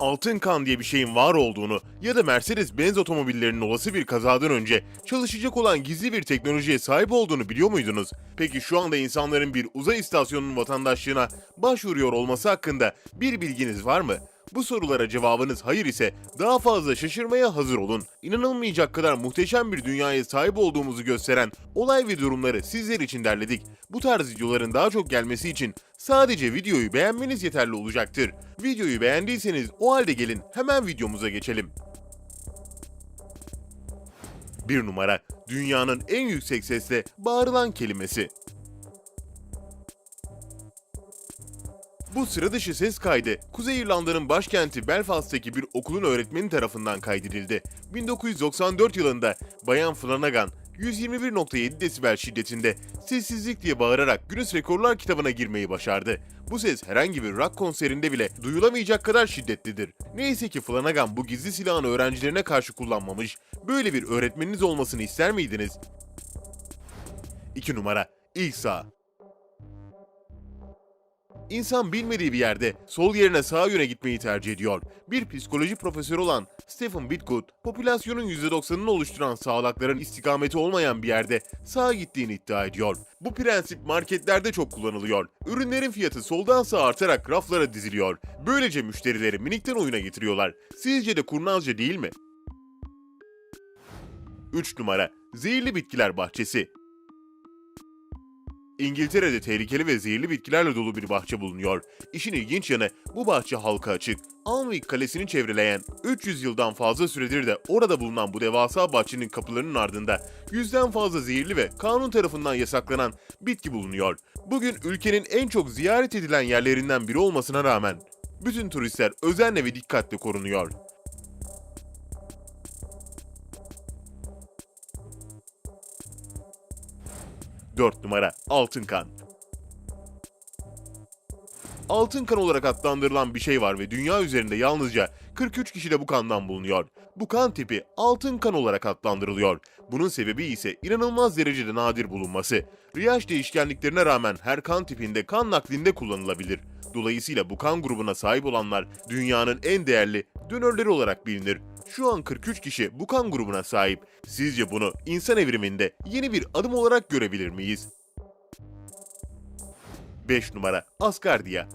altın kan diye bir şeyin var olduğunu ya da Mercedes-Benz otomobillerinin olası bir kazadan önce çalışacak olan gizli bir teknolojiye sahip olduğunu biliyor muydunuz? Peki şu anda insanların bir uzay istasyonunun vatandaşlığına başvuruyor olması hakkında bir bilginiz var mı? Bu sorulara cevabınız hayır ise daha fazla şaşırmaya hazır olun. İnanılmayacak kadar muhteşem bir dünyaya sahip olduğumuzu gösteren olay ve durumları sizler için derledik. Bu tarz videoların daha çok gelmesi için sadece videoyu beğenmeniz yeterli olacaktır. Videoyu beğendiyseniz o halde gelin hemen videomuza geçelim. 1 numara dünyanın en yüksek sesle bağırılan kelimesi. Bu sıra dışı ses kaydı Kuzey İrlanda'nın başkenti Belfast'taki bir okulun öğretmeni tarafından kaydedildi. 1994 yılında Bayan Flanagan 121.7 desibel şiddetinde sessizlik diye bağırarak Guinness Rekorlar kitabına girmeyi başardı. Bu ses herhangi bir rock konserinde bile duyulamayacak kadar şiddetlidir. Neyse ki Flanagan bu gizli silahını öğrencilerine karşı kullanmamış, böyle bir öğretmeniniz olmasını ister miydiniz? 2 numara İlk sağ İnsan bilmediği bir yerde sol yerine sağ yöne gitmeyi tercih ediyor. Bir psikoloji profesörü olan Stephen Whitgood, popülasyonun %90'ını oluşturan sağlakların istikameti olmayan bir yerde sağa gittiğini iddia ediyor. Bu prensip marketlerde çok kullanılıyor. Ürünlerin fiyatı soldan sağa artarak raflara diziliyor. Böylece müşterileri minikten oyuna getiriyorlar. Sizce de kurnazca değil mi? 3 numara Zehirli Bitkiler Bahçesi İngiltere'de tehlikeli ve zehirli bitkilerle dolu bir bahçe bulunuyor. İşin ilginç yanı bu bahçe halka açık. Alnwick Kalesi'ni çevreleyen 300 yıldan fazla süredir de orada bulunan bu devasa bahçenin kapılarının ardında yüzden fazla zehirli ve kanun tarafından yasaklanan bitki bulunuyor. Bugün ülkenin en çok ziyaret edilen yerlerinden biri olmasına rağmen bütün turistler özenle ve dikkatle korunuyor. Dört numara Altın Kan Altın kan olarak adlandırılan bir şey var ve dünya üzerinde yalnızca 43 kişide bu kandan bulunuyor. Bu kan tipi altın kan olarak adlandırılıyor. Bunun sebebi ise inanılmaz derecede nadir bulunması. Riyaj değişkenliklerine rağmen her kan tipinde kan naklinde kullanılabilir. Dolayısıyla bu kan grubuna sahip olanlar dünyanın en değerli dönörleri olarak bilinir. Şu an 43 kişi bu kan grubuna sahip. Sizce bunu insan evriminde yeni bir adım olarak görebilir miyiz? 5 numara Asgardia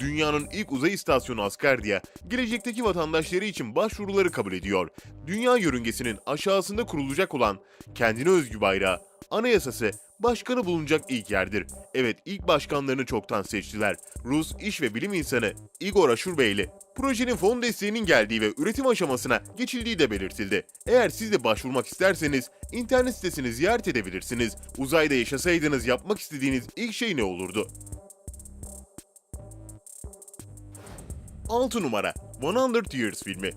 Dünyanın ilk uzay istasyonu Asgardia, gelecekteki vatandaşları için başvuruları kabul ediyor. Dünya yörüngesinin aşağısında kurulacak olan kendine özgü bayrağı, anayasası, başkanı bulunacak ilk yerdir. Evet ilk başkanlarını çoktan seçtiler. Rus iş ve bilim insanı Igor Ashurbeili projenin fon desteğinin geldiği ve üretim aşamasına geçildiği de belirtildi. Eğer siz de başvurmak isterseniz internet sitesini ziyaret edebilirsiniz. Uzayda yaşasaydınız yapmak istediğiniz ilk şey ne olurdu? 6 numara 100 Years filmi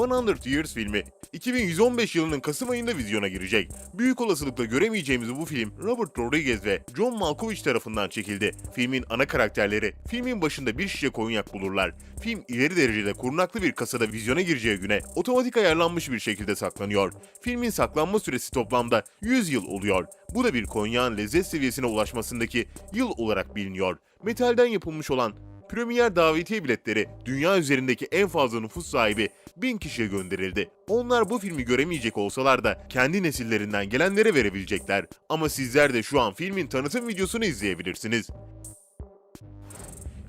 100 Years filmi 2115 yılının Kasım ayında vizyona girecek. Büyük olasılıkla göremeyeceğimiz bu film Robert Rodriguez ve John Malkovich tarafından çekildi. Filmin ana karakterleri filmin başında bir şişe konyak bulurlar. Film ileri derecede korunaklı bir kasada vizyona gireceği güne otomatik ayarlanmış bir şekilde saklanıyor. Filmin saklanma süresi toplamda 100 yıl oluyor. Bu da bir konyağın lezzet seviyesine ulaşmasındaki yıl olarak biliniyor. Metalden yapılmış olan Premier davetiye biletleri dünya üzerindeki en fazla nüfus sahibi 1000 kişiye gönderildi. Onlar bu filmi göremeyecek olsalar da kendi nesillerinden gelenlere verebilecekler. Ama sizler de şu an filmin tanıtım videosunu izleyebilirsiniz.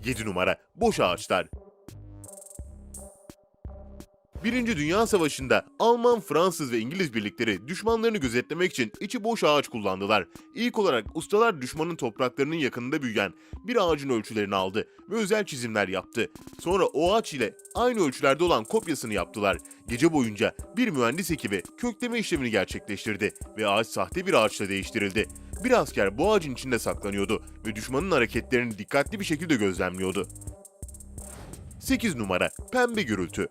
7 numara Boş Ağaçlar Birinci Dünya Savaşı'nda Alman, Fransız ve İngiliz birlikleri düşmanlarını gözetlemek için içi boş ağaç kullandılar. İlk olarak ustalar düşmanın topraklarının yakınında büyüyen bir ağacın ölçülerini aldı ve özel çizimler yaptı. Sonra o ağaç ile aynı ölçülerde olan kopyasını yaptılar. Gece boyunca bir mühendis ekibi kökleme işlemini gerçekleştirdi ve ağaç sahte bir ağaçla değiştirildi. Bir asker bu ağacın içinde saklanıyordu ve düşmanın hareketlerini dikkatli bir şekilde gözlemliyordu. 8 numara Pembe Gürültü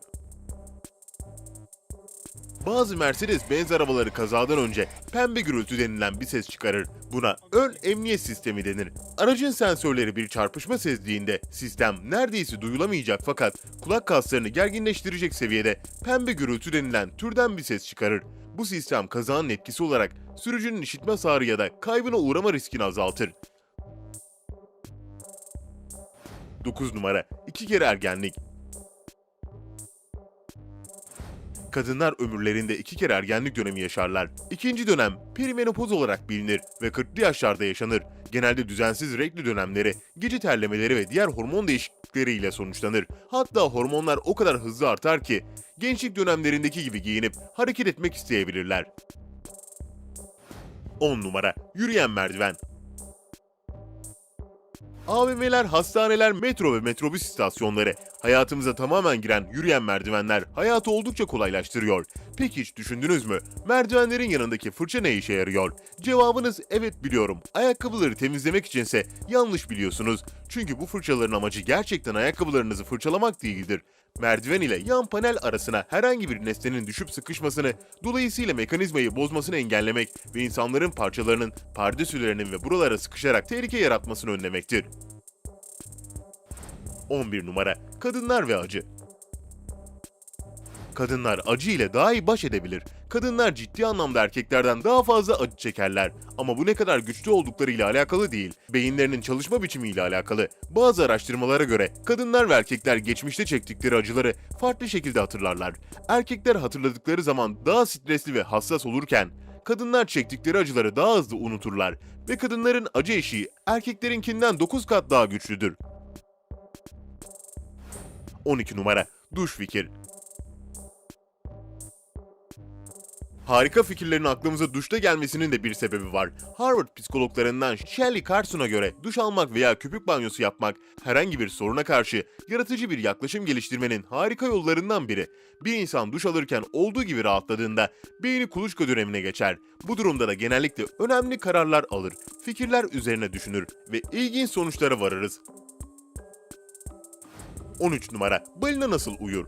bazı Mercedes-Benz arabaları kazadan önce pembe gürültü denilen bir ses çıkarır. Buna ön emniyet sistemi denir. Aracın sensörleri bir çarpışma sezdiğinde sistem neredeyse duyulamayacak fakat kulak kaslarını gerginleştirecek seviyede pembe gürültü denilen türden bir ses çıkarır. Bu sistem kazanın etkisi olarak sürücünün işitme hasarı ya da kaybına uğrama riskini azaltır. 9 numara 2 kere ergenlik Kadınlar ömürlerinde iki kere ergenlik dönemi yaşarlar. İkinci dönem perimenopoz olarak bilinir ve 40'lı yaşlarda yaşanır. Genelde düzensiz regl dönemleri, gece terlemeleri ve diğer hormon değişiklikleri ile sonuçlanır. Hatta hormonlar o kadar hızlı artar ki gençlik dönemlerindeki gibi giyinip hareket etmek isteyebilirler. 10 numara Yürüyen merdiven AVM'ler, hastaneler, metro ve metrobüs istasyonları, hayatımıza tamamen giren yürüyen merdivenler hayatı oldukça kolaylaştırıyor. Peki hiç düşündünüz mü? Merdivenlerin yanındaki fırça ne işe yarıyor? Cevabınız evet biliyorum. Ayakkabıları temizlemek içinse yanlış biliyorsunuz. Çünkü bu fırçaların amacı gerçekten ayakkabılarınızı fırçalamak değildir. Merdiven ile yan panel arasına herhangi bir nesnenin düşüp sıkışmasını, dolayısıyla mekanizmayı bozmasını engellemek ve insanların parçalarının pardesülerinin ve buralara sıkışarak tehlike yaratmasını önlemektir. 11 numara Kadınlar ve acı Kadınlar acı ile daha iyi baş edebilir. Kadınlar ciddi anlamda erkeklerden daha fazla acı çekerler. Ama bu ne kadar güçlü olduklarıyla alakalı değil, beyinlerinin çalışma biçimiyle alakalı. Bazı araştırmalara göre kadınlar ve erkekler geçmişte çektikleri acıları farklı şekilde hatırlarlar. Erkekler hatırladıkları zaman daha stresli ve hassas olurken, kadınlar çektikleri acıları daha hızlı unuturlar ve kadınların acı eşiği erkeklerinkinden 9 kat daha güçlüdür. 12 numara Duş fikir Harika fikirlerin aklımıza duşta gelmesinin de bir sebebi var. Harvard psikologlarından Shelley Carson'a göre duş almak veya köpük banyosu yapmak herhangi bir soruna karşı yaratıcı bir yaklaşım geliştirmenin harika yollarından biri. Bir insan duş alırken olduğu gibi rahatladığında beyni kuluçka dönemine geçer. Bu durumda da genellikle önemli kararlar alır, fikirler üzerine düşünür ve ilginç sonuçlara varırız. 13 numara Balina nasıl uyur?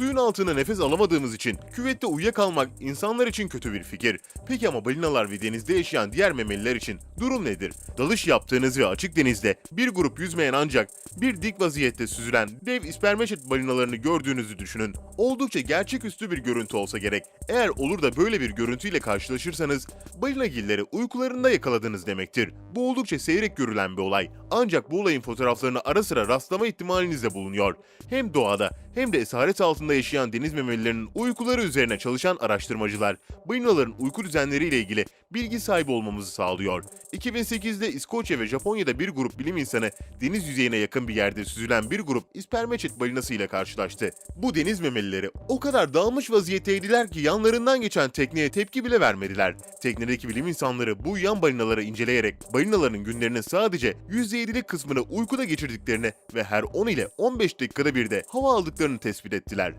Suyun altına nefes alamadığımız için küvette uyuyakalmak insanlar için kötü bir fikir. Peki ama balinalar ve denizde yaşayan diğer memeliler için durum nedir? Dalış yaptığınız ve açık denizde bir grup yüzmeyen ancak bir dik vaziyette süzülen dev ispermeçet balinalarını gördüğünüzü düşünün. Oldukça gerçeküstü bir görüntü olsa gerek. Eğer olur da böyle bir görüntüyle karşılaşırsanız balinagilleri uykularında yakaladınız demektir. Bu oldukça seyrek görülen bir olay. Ancak bu olayın fotoğraflarını ara sıra rastlama ihtimaliniz de bulunuyor. Hem doğada hem de esaret altında yaşayan deniz memelilerinin uykuları üzerine çalışan araştırmacılar, balinaların uyku düzenleriyle ilgili bilgi sahibi olmamızı sağlıyor. 2008'de İskoçya ve Japonya'da bir grup bilim insanı deniz yüzeyine yakın bir yerde süzülen bir grup ispermeçet balinası ile karşılaştı. Bu deniz memelileri o kadar dağılmış vaziyetteydiler ki yanlarından geçen tekneye tepki bile vermediler. Teknedeki bilim insanları bu yan balinaları inceleyerek balinaların günlerinin sadece %7'lik kısmını uykuda geçirdiklerini ve her 10 ile 15 dakikada bir de hava aldıklarını tespit ettiler.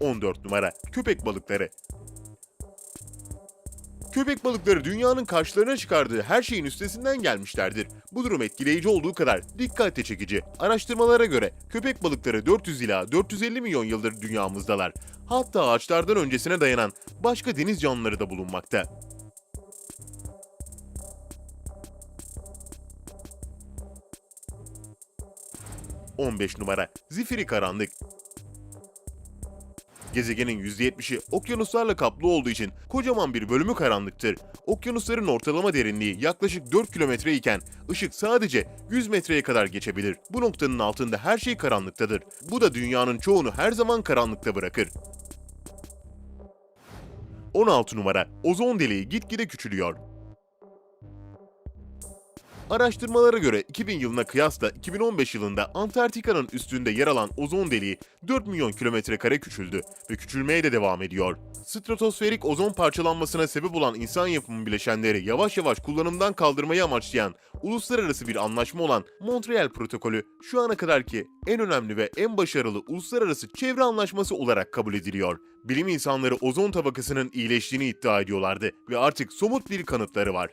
14 numara Köpek balıkları Köpek balıkları dünyanın karşılarına çıkardığı her şeyin üstesinden gelmişlerdir. Bu durum etkileyici olduğu kadar dikkat çekici. Araştırmalara göre köpek balıkları 400 ila 450 milyon yıldır dünyamızdalar. Hatta ağaçlardan öncesine dayanan başka deniz canlıları da bulunmakta. ...15 numara Zifiri karanlık Gezegenin %70'i okyanuslarla kaplı olduğu için kocaman bir bölümü karanlıktır. Okyanusların ortalama derinliği yaklaşık 4 kilometre iken ışık sadece 100 metreye kadar geçebilir. Bu noktanın altında her şey karanlıktadır. Bu da dünyanın çoğunu her zaman karanlıkta bırakır. 16 numara Ozon deliği gitgide küçülüyor. Araştırmalara göre 2000 yılına kıyasla 2015 yılında Antarktika'nın üstünde yer alan ozon deliği 4 milyon kilometre kare küçüldü ve küçülmeye de devam ediyor. Stratosferik ozon parçalanmasına sebep olan insan yapımı bileşenleri yavaş yavaş kullanımdan kaldırmayı amaçlayan uluslararası bir anlaşma olan Montreal Protokolü şu ana kadarki en önemli ve en başarılı uluslararası çevre anlaşması olarak kabul ediliyor. Bilim insanları ozon tabakasının iyileştiğini iddia ediyorlardı ve artık somut bir kanıtları var.